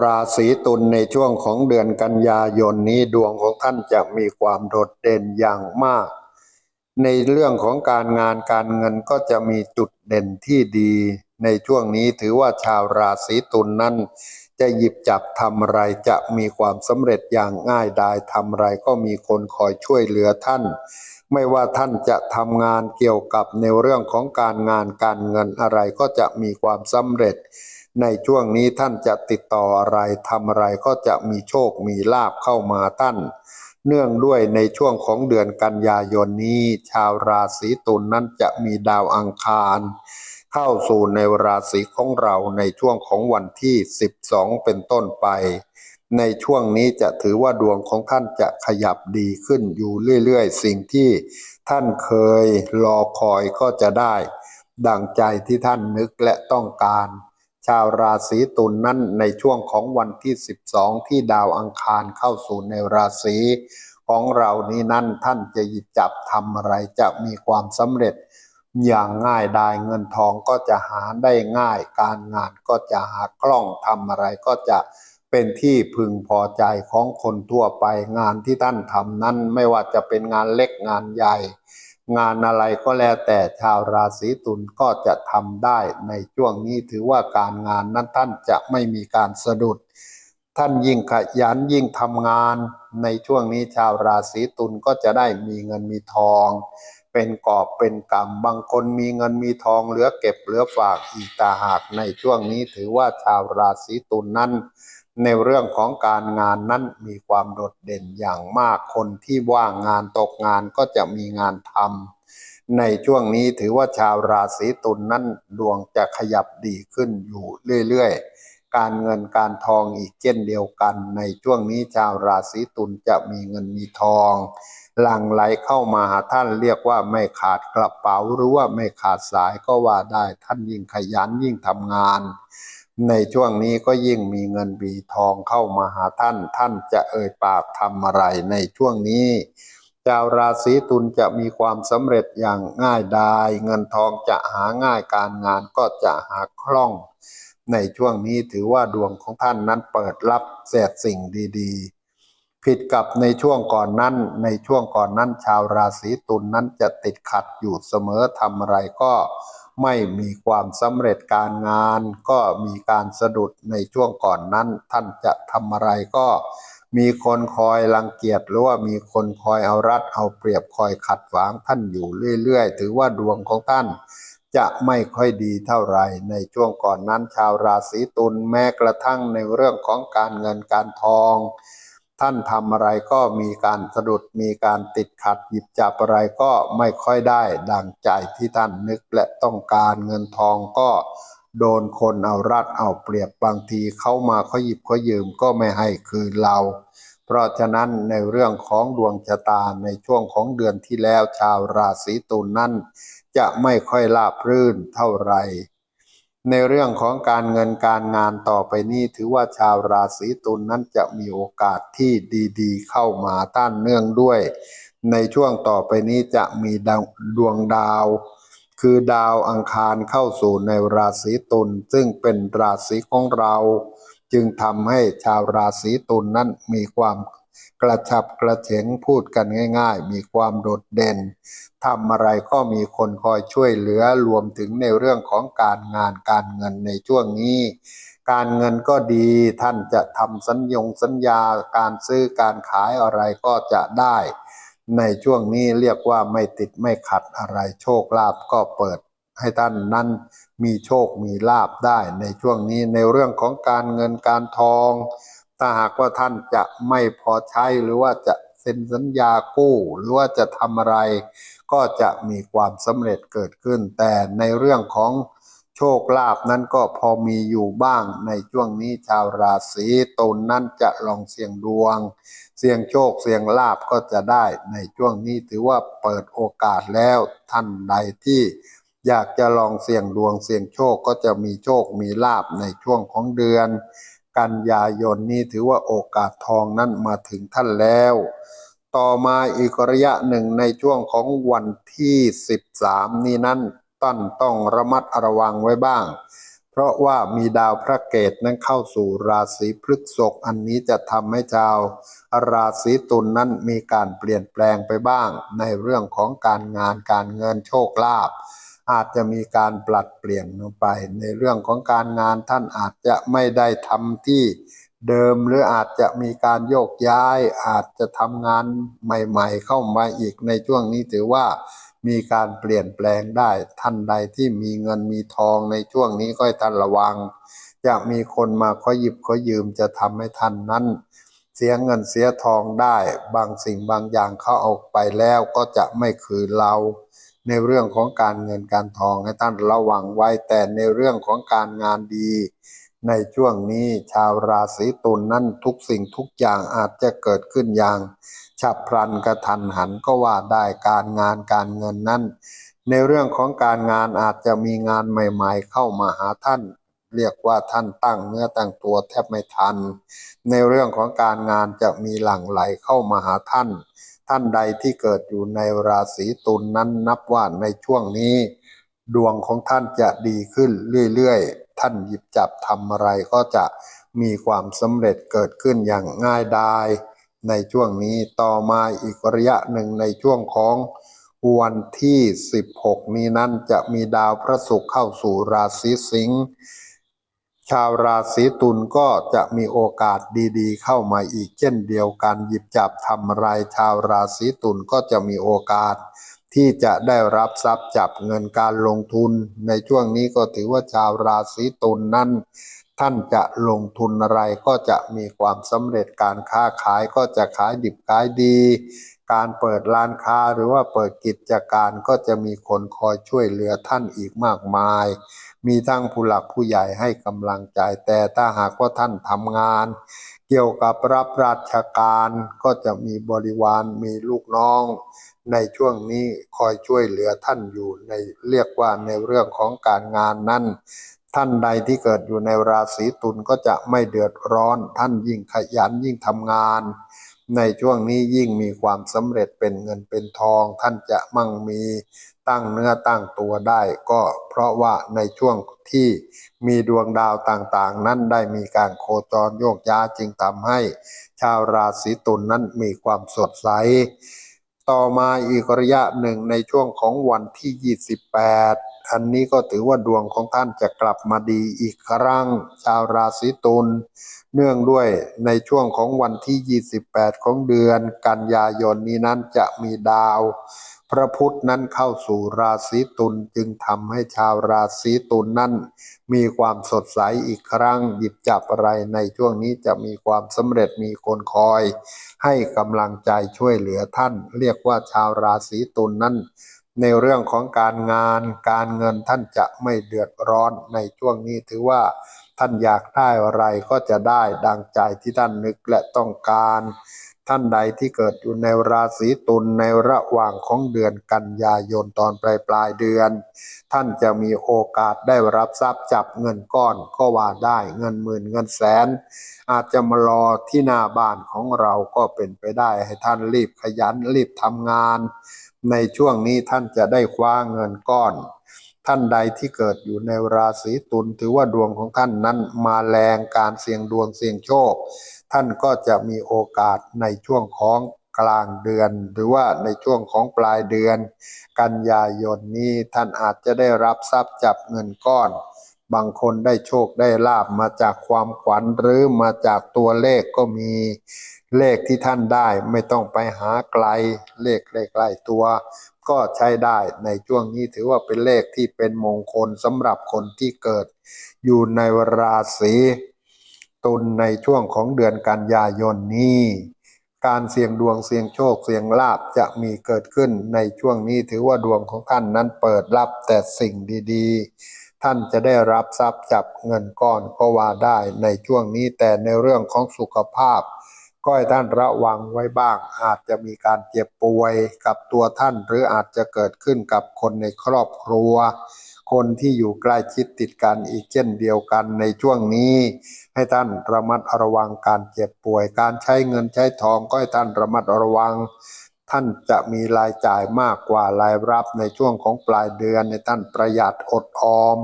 ราศีตุลในช่วงของเดือนกันยายนนี้ดวงของท่านจะมีความโดดเด่นอย่างมาก ในเรื่องของการงานการเงินก็จะมีจุดเด่นที่ดี ในช่วงนี้ถือว่าชาวราศีตุลนั้น จะหยิบจับทำอะไรจะมีความสำเร็จอย่างง่ายดายทำอะไรก็มีคนคอยช่วยเหลือท่าน ไม่ว่าท่านจะทำงานเกี่ยวกับในเรื่องของการงานการเงินอะไรก็จะมีความสำเร็จ ในช่วงนี้ท่านจะติดต่ออะไรทำอะไรก็จะมีโชคมีลาบเข้ามาท่าน เนื่องด้วยในช่วงของเดือนกันยายนนี้ ชาวราศีตุลนนั้นจะมีดาวอังคาร เข้าสู่ในราศีของเราในช่วงของวันที่ 12 เป็นต้นไป ในช่วงนี้จะถือว่าดวงของท่านจะขยับดีขึ้นอยู่เรื่อยๆ สิ่งที่ท่านเคยรอคอยก็จะได้ ดังใจที่ท่านนึกและต้องการ ชาวราศีตุลนนั้นในช่วงของวันที่ 12 ที่ดาวอังคารเข้าสู่ในราศีของเรานี้นั้นท่านจะหยิบจับทำอะไรจะมีความสำเร็จอย่างง่ายดายเงินทองก็จะหาได้ง่าย การงานก็จะหาคล่องทำอะไรก็จะเป็นที่พึงพอใจของคนทั่วไปงานที่ท่านทำนั้นไม่ว่าจะเป็นงานเล็กงานใหญ่ งานอะไรก็แล้วแต่ชาวราศีตุลก็จะทำได้ในช่วงนี้ถือว่าการงานนั้นท่านจะไม่มีการสะดุด ท่านยิ่งขยันยิ่งทำงาน ในช่วงนี้ชาวราศีตุลก็จะได้มีเงินมีทอง เป็นกอบเป็นกำบางคนมีเงินมีทองเหลือเก็บเหลือฝากอีกตาหากในช่วงนี้ถือว่าชาวราศีตุลนั้น ในเรื่องของการงานนั้นมีความโดดเด่นอย่างมากคนที่ว่างงานตกงานก็จะมีงานทำในช่วงนี้ถือว่าชาวราศีตุลนนั้นดวงจะขยับดีขึ้นอยู่เรื่อยๆ การเงินการทองอีกเช่นเดียวกัน ในช่วงนี้ชาวราศีตุลจะมีเงินมีทองหลั่งไหลเข้ามาหาท่านเรียกว่าไม่ขาดกระเป๋าหรือว่าไม่ขาดสายก็ว่าได้ท่านยิ่งขยันยิ่งทำงาน ในช่วงนี้ก็ยิ่งมีเงินมีทองเข้ามาหาท่าน ท่านจะเอ่ยปากทำอะไรในช่วงนี้ ชาวราศีตุลจะมีความสำเร็จอย่างง่ายดาย เงินทองจะหาง่ายการงานก็จะหาคล่อง ในช่วงนี้ถือว่าดวงของท่านนั้นเปิดรับแสดสิ่งดีๆ ผิดกับในช่วงก่อนนั้น ในช่วงก่อนนั้น ชาวราศีตุลนนั้นจะติดขัดอยู่เสมอทำอะไรก็ ไม่มีความสำเร็จการงาน ก็มีการสะดุดในช่วงก่อนนั้น ท่านจะทำอะไรก็ มีคนคอยรังเกียจหรือว่ามีคนคอยเอารัดเอาเปรียบคอยขัดขวางท่านอยู่เรื่อยๆ ถือว่าดวงของท่านจะไม่ค่อยดีเท่าไหร่ในช่วงก่อนนั้นชาวราศีตุลแม้กระทั่งในเรื่องของการเงินการทอง ท่านทำอะไรก็มีการสะดุดมีการติดขัดหยิบจับอะไรก็ไม่ค่อยได้ดังใจที่ท่านนึกและต้องการเงินทองก็โดนคนเอารัดเอาเปรียบบางทีเข้ามาเขาหยิบเขายืมก็ไม่ให้คืนเรา เพราะฉะนั้นในเรื่องของดวงชะตาในช่วงของเดือนที่แล้วชาวราศีตุลนนั้น จะไม่ค่อยราบรื่นเท่าไหร่ ในเรื่องของการเงินการงานต่อไปนี้ถือว่าชาวราศีตุลนนั้นจะมีโอกาสที่ดีๆ เข้ามาต้านเนื่องด้วย ในช่วงต่อไปนี้จะมีดวงดาว คือดาวอังคารเข้าสู่ในราศีตุลซึ่งเป็นราศีของเรา จึงทำให้ชาวราศีตุลนนั้นมีความ กระชับกระเฉงพูดกันง่าย ๆ มีความโดดเด่นทำอะไรก็มีคนคอยช่วยเหลือรวมถึงในเรื่องของการงานการเงินในช่วงนี้ การเงินก็ดีท่านจะทำสัญญงสัญญาการซื้อการขายอะไรก็จะได้ ในช่วงนี้เรียกว่าไม่ติดไม่ขัดอะไรโชคลาภก็เปิดให้ท่านนั้นมีโชคมีลาบได้ในช่วงนี้ในเรื่องของการเงินการทอง ถ้าหากว่าท่านจะไม่พอใช้หรือว่าจะเซ็นสัญญากู้ หรือว่าจะทำอะไร ก็จะมีความสำเร็จเกิดขึ้น แต่ในเรื่องของโชคลาภนั้นก็พอมีอยู่บ้างในช่วงนี้ชาวราศีตุลนนั้นจะลองเสี่ยงดวง เสี่ยงโชคเสี่ยงลาภก็จะได้ในช่วงนี้ถือว่าเปิดโอกาสแล้วท่านใดที่อยากจะลองเสี่ยงดวงเสี่ยงโชคก็จะมีโชคมีลาภในช่วงของเดือน กันยายนนี้ถือว่าโอกาสทองนั้นมาถึงท่านแล้ว ต่อมาอีกระยะหนึ่งในช่วงของวันที่ 13 นี้นั้นต้นต้องระมัดระวังไว้บ้าง เพราะว่ามีดาวพระเกตนั้นเข้าสู่ราศีพฤษภอันนี้จะทำให้ชาว ราศีตุลนนั้นมีการเปลี่ยนแปลงไปบ้าง ในเรื่องของการงานการเงินโชคลาภ อาจจะมีการปรับเปลี่ยนลงไป ในเรื่องของการงานท่านอาจจะไม่ได้ทำที่เดิมหรืออาจจะมีการโยกย้าย อาจจะทำงานใหม่ ๆ เข้ามาอีกในช่วงนี้ถือว่ามีการเปลี่ยนแปลงได้ท่านใดที่มีเงินมีทองในช่วงนี้ก็ให้ท่านระวัง จะมีคนมาขอหยิบขอยืมจะทำให้ท่านนั้น เสียเงินเสียทองได้ บางสิ่งบางอย่างเขาเอาไปแล้วก็จะไม่คืนเรา ในเรื่องของการเงินการทองให้ท่านระวังไว้แต่ในเรื่องของการงานดี ในช่วงนี้ชาวราศีตุลนนั้นทุกสิ่งทุกอย่างอาจจะเกิดขึ้นอย่าง ฉับพลันกระทันหันก็ว่าได้การงานการเงินนั้น ในเรื่องของการงานอาจจะมีงานใหม่ ๆ เข้ามาหาท่านเรียกว่าท่านตั้งเนื้อตั้งตัวแทบไม่ทัน ในเรื่องของการงานจะมีหลั่งไหลเข้ามาหาท่าน ท่านใดที่เกิดอยู่ในราศีตุลนนั้นนับว่าในช่วงนี้ ดวงของท่านจะดีขึ้นเรื่อยๆ ท่านหยิบจับทำอะไรก็จะมีความสำเร็จเกิดขึ้นอย่างง่ายดายในช่วงนี้ต่อมาอีกระยะหนึ่งในช่วงของวันที่ 16 นี้นั้นจะมีดาวพระศุกร์เข้าสู่ราศีสิงห์ ชาวราศีตุลก็จะมีโอกาสดีๆ เข้ามาอีกเช่นเดียวกันหยิบจับทำรายชาวราศีตุลก็จะมีโอกาส ที่จะได้รับทรัพย์จับเงินการลงทุน ในช่วงนี้ก็ถือว่าชาวราศีตุลนนั้น ท่านจะลงทุนอะไรก็จะมีความสำเร็จการค้าขายก็จะขายดิบขายดี การเปิดร้านค้าหรือว่าเปิดกิจการก็จะมีคนคอยช่วยเหลือท่านอีกมากมายมีทั้งผู้หลักผู้ใหญ่ให้กำลังใจแต่ถ้าหากว่าท่านทำงาน เกี่ยวกับรับราชการก็จะมีบริวารมีลูกน้อง ในช่วงนี้คอยช่วยเหลือท่านอยู่ในเรียกว่าในเรื่องของการงานนั้นท่านใดที่เกิดอยู่ในราศีตุลก็จะไม่เดือดร้อน ท่านยิ่งขยันยิ่งทำงาน ในช่วงนี้ยิ่งมีความสำเร็จเป็นเงินเป็นทอง ท่านจะมั่งมีตั้งเนื้อตั้งตัวได้ ก็เพราะว่าในช่วงที่มีดวงดาวต่างๆ นั้นได้มีการโคจรโยกย้ายจึงทำให้ ชาวราศีตุลนนั้นมีความสดใส ต่อมาอีกระยะหนึ่งในช่วงของวันที่ 28 อันนี้ก็ถือว่าดวงของท่านจะกลับมาดีอีกครั้ง ชาวราศีตุลเนื่องด้วยในช่วงของวันที่ 28 ของเดือน กันยายนนี้นั้นจะมีดาว พระพุธนั้นเข้าสู่ราศีตุลจึงทำให้ชาวราศีตุลนั้น มีความสดใสอีกครั้ง หยิบจับอะไรในช่วงนี้จะมีความสำเร็จมีคนคอย ให้กำลังใจช่วยเหลือท่าน เรียกว่าชาวราศีตุลนนั้น ในเรื่องของการงานการเงินท่านจะไม่เดือดร้อนในช่วงนี้ถือว่าท่านอยากได้อะไรก็จะได้ดังใจที่ท่านนึกและต้องการ ท่านใดที่เกิดอยู่ในราศีตุลในระหว่างของเดือนกันยายนตอนปลายปลายเดือน ท่านจะมีโอกาสได้รับทรัพย์จับเงินก้อนก็ว่าได้เงินหมื่นเงินแสน อาจจะมารอที่หน้าบ้านของเราก็เป็นไปได้ให้ท่านรีบขยันรีบทำงาน ในช่วงนี้ท่านจะได้คว้าเงินก้อน ท่านใดที่เกิดอยู่ในราศีตุลถือว่าดวงของท่านนั้นมาแรงการเสี่ยงดวงเสี่ยงโชค ท่านก็จะมีโอกาสในช่วงของกลางเดือน หรือว่าในช่วงของปลายเดือน กันยายนนี้ท่านอาจจะได้รับทรัพย์จับเงินก้อน บางคนได้โชคได้ลาบมาจากความขวัญหรือมาจากตัวเลขก็มีเลขที่ท่านได้ไม่ต้องไปหาไกลเลขใกล้ๆตัว ก็ใช้ได้ในช่วงนี้ถือว่าเป็นเลขที่เป็นมงคลสำหรับคนที่เกิด อยู่ในราศีตุลในช่วงของเดือนกันยายนนี้การเสี่ยงดวงเสี่ยงโชคเสี่ยงลาบจะมีเกิดขึ้นในช่วงนี้ถือว่าดวงของท่านนั้นเปิดรับแต่สิ่งดี ๆ ท่านจะได้รับทรัพย์จับเงินก้อนก็ว่าได้ในช่วงนี้แต่ในเรื่องของสุขภาพ ก็ให้ท่านระวังไว้บ้าง อาจจะมีการเจ็บป่วยกับตัวท่าน หรืออาจจะเกิดขึ้นกับคนในครอบครัว คนที่อยู่ใกล้ชิดติดกันอีกเช่นเดียวกันในช่วงนี้ ให้ท่านระมัดระวังการเจ็บป่วย การใช้เงินใช้ทองก็ให้ท่านระมัดระวัง ท่านจะมีรายจ่ายมากกว่ารายรับในช่วงของปลายเดือนในท่านประหยัดอดออม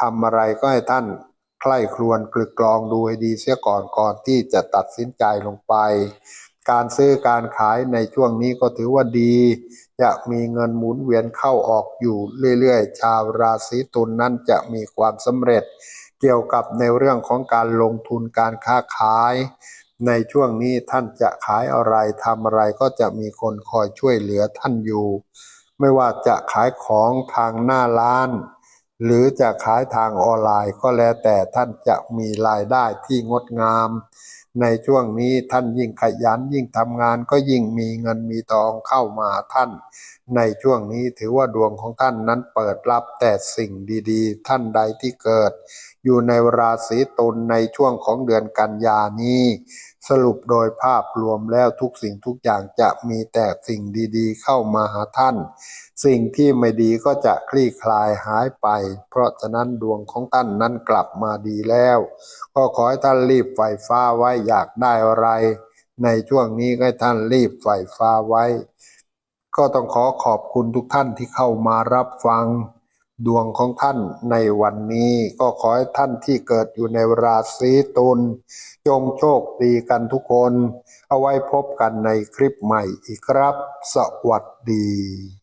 ทำอะไรก็ให้ท่านใคร่ครวญกลึกกรองดูให้ดีเสียก่อนก่อนที่จะตัดสินใจลงไป การซื้อการขายในช่วงนี้ก็ถือว่าดี จะมีเงินหมุนเวียนเข้าออกอยู่เรื่อยๆ ชาวราศีตุลนนั้นจะมีความสำเร็จ เกี่ยวกับในเรื่องของการลงทุนการค้าขาย ในช่วงนี้ท่านจะขายอะไรทำอะไรก็จะมีคนคอยช่วยเหลือท่านอยู่ ไม่ว่าจะขายของทางหน้าร้าน หรือจะขายทางออนไลน์ก็แล้วแต่ท่านจะมีรายได้ที่งดงาม ในช่วงนี้ท่านยิ่งขยันยิ่งทำงานก็ยิ่งมีเงินมีทองเข้ามาท่าน ในช่วงนี้ถือว่าดวงของท่านนั้นเปิดรับแต่สิ่งดีๆ ท่านใดที่เกิด อยู่ในราศีตุลในช่วงของเดือนกันยานี้ สรุปโดยภาพรวมแล้วทุกสิ่งทุกอย่างจะมีแต่สิ่งดีๆ เข้ามาหาท่าน สิ่งที่ไม่ดีก็จะคลี่คลายหายไป เพราะฉะนั้นดวงของท่านนั้นกลับมาดีแล้ว ก็ขอให้ท่านรีบไฟฟ้าไว้อยากได้อะไร ในช่วงนี้ให้ท่านรีบไฟฟ้าไว้ ก็ต้องขอขอบคุณทุกท่านที่เข้ามารับฟังดวงของท่านในวันนี้ก็ขอให้ท่านที่เกิดอยู่ในราศีตุลจงโชคดีกันทุกคน เอาไว้พบกันในคลิปใหม่อีกครับ สวัสดี